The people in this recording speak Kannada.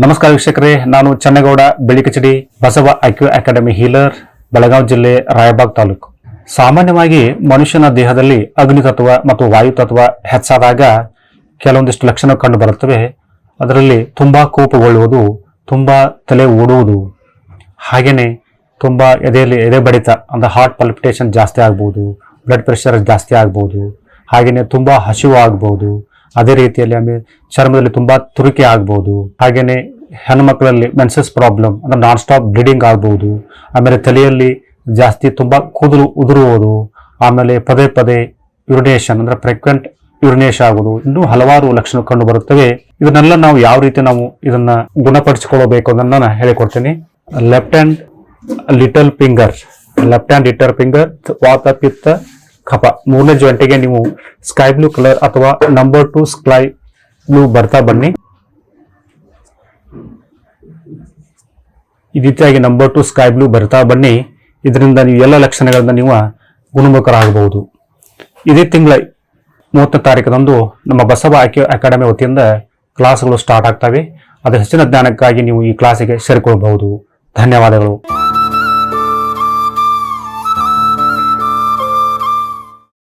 ನಮಸ್ಕಾರ ವೀಕ್ಷಕರೇ, ನಾನು Channagouda Belikachadi Basava IQ academy healer Belagavi ಜಿಲ್ಲೆ, ರಾಯಬಾಗ್ ತಾಲೂಕು. ಸಾಮಾನ್ಯವಾಗಿ ಮನುಷ್ಯನ ದೇಹದಲ್ಲಿ ಅಗ್ನಿ ತತ್ವ ಮತ್ತು ವಾಯು ತತ್ವ ಹೆಚ್ಚಾದಾಗ ಕೆಲವೊಂದಿಷ್ಟು ಲಕ್ಷಣ ಕಂಡು ಬರುತ್ತವೆ. ಅದರಲ್ಲಿ ತುಂಬ ಕೋಪಗೊಳ್ಳುವುದು, ತುಂಬ ತಲೆ ಓಡುವುದು. ಹಾಗೆಯೇ ತುಂಬ ಎದೆಯಲ್ಲಿ ಎದೆ ಬಡಿತ, ಅಂದರೆ ಹಾರ್ಟ್ ಪಲ್ಪಿಟೇಷನ್ ಜಾಸ್ತಿ ಆಗ್ಬೋದು ಬ್ಲಡ್ ಪ್ರೆಷರ್ ಜಾಸ್ತಿ ಆಗ್ಬೋದು ಹಾಗೆಯೇ ತುಂಬ ಹಸಿವು ಆಗ್ಬೋದು ಅದೇ ರೀತಿಯಲ್ಲಿ ಆಮೇಲೆ ಚರ್ಮದಲ್ಲಿ ತುಂಬಾ ತುರಿಕೆ ಆಗ್ಬೋದು. ಹಾಗೆಯೇ ಹೆಣ್ಮಕ್ಳಲ್ಲಿ ಮೆನ್ಸಸ್ ಪ್ರಾಬ್ಲಮ್, ಅಂದ್ರೆ ನಾನ್ ಸ್ಟಾಪ್ ಬ್ಲೀಡಿಂಗ್ ಆಗ್ಬೋದು. ಆಮೇಲೆ ತಲೆಯಲ್ಲಿ ಜಾಸ್ತಿ ತುಂಬಾ ಕೂದಲು ಉದುರುವುದು. ಆಮೇಲೆ ಪದೇ ಪದೇ ಯುರಿನೇಷನ್, ಅಂದ್ರೆ ಫ್ರೆಕ್ವೆಂಟ್ ಯುರಿನೇಷ್ ಆಗುವುದು ಇನ್ನೂ ಹಲವಾರು ಲಕ್ಷಣ ಕಂಡು ಬರುತ್ತವೆ. ಇದನ್ನೆಲ್ಲ ನಾವು ಯಾವ ರೀತಿ ನಾವು ಇದನ್ನ ಗುಣಪಡಿಸಿಕೊಳ್ಳಬೇಕು ಅನ್ನೋದನ್ನ ನಾನು ಹೇಳಿಕೊಡ್ತೀನಿ. Left hand little finger, left hand little finger ವಾತ ಪಿತ್ತ ಕಫ ಮೂರನೇ ಜಾಯಿಂಟಿಗೆ ನೀವು ಸ್ಕೈ ಬ್ಲೂ ಕಲರ್ ಅಥವಾ ನಂಬರ್ ಟು ಸ್ಕೈ ಬ್ಲೂ ಬರ್ತಾ ಬನ್ನಿ. ಈ ರೀತಿಯಾಗಿ ನಂಬರ್ ಟು ಸ್ಕೈ ಬ್ಲೂ ಬರ್ತಾ ಬನ್ನಿ. ಇದರಿಂದ ನೀವು ಎಲ್ಲ ಲಕ್ಷಣಗಳನ್ನು ನೀವು ಗುಣಮುಖರಾಗಬಹುದು. ಇದೇ ತಿಂಗಳ ಮೂವತ್ತನೇ ತಾರೀಕದಂದು ನಮ್ಮ ಬಸವ ಆಯ್ಕೆ ಅಕಾಡೆಮಿ ವತಿಯಿಂದ ಕ್ಲಾಸ್ಗಳು ಸ್ಟಾರ್ಟ್ ಆಗ್ತವೆ. ಅದರ ಹೆಚ್ಚಿನ ಜ್ಞಾನಕ್ಕಾಗಿ ನೀವು ಈ ಕ್ಲಾಸಿಗೆ ಸೇರಿಕೊಳ್ಳಬಹುದು ಧನ್ಯವಾದಗಳು.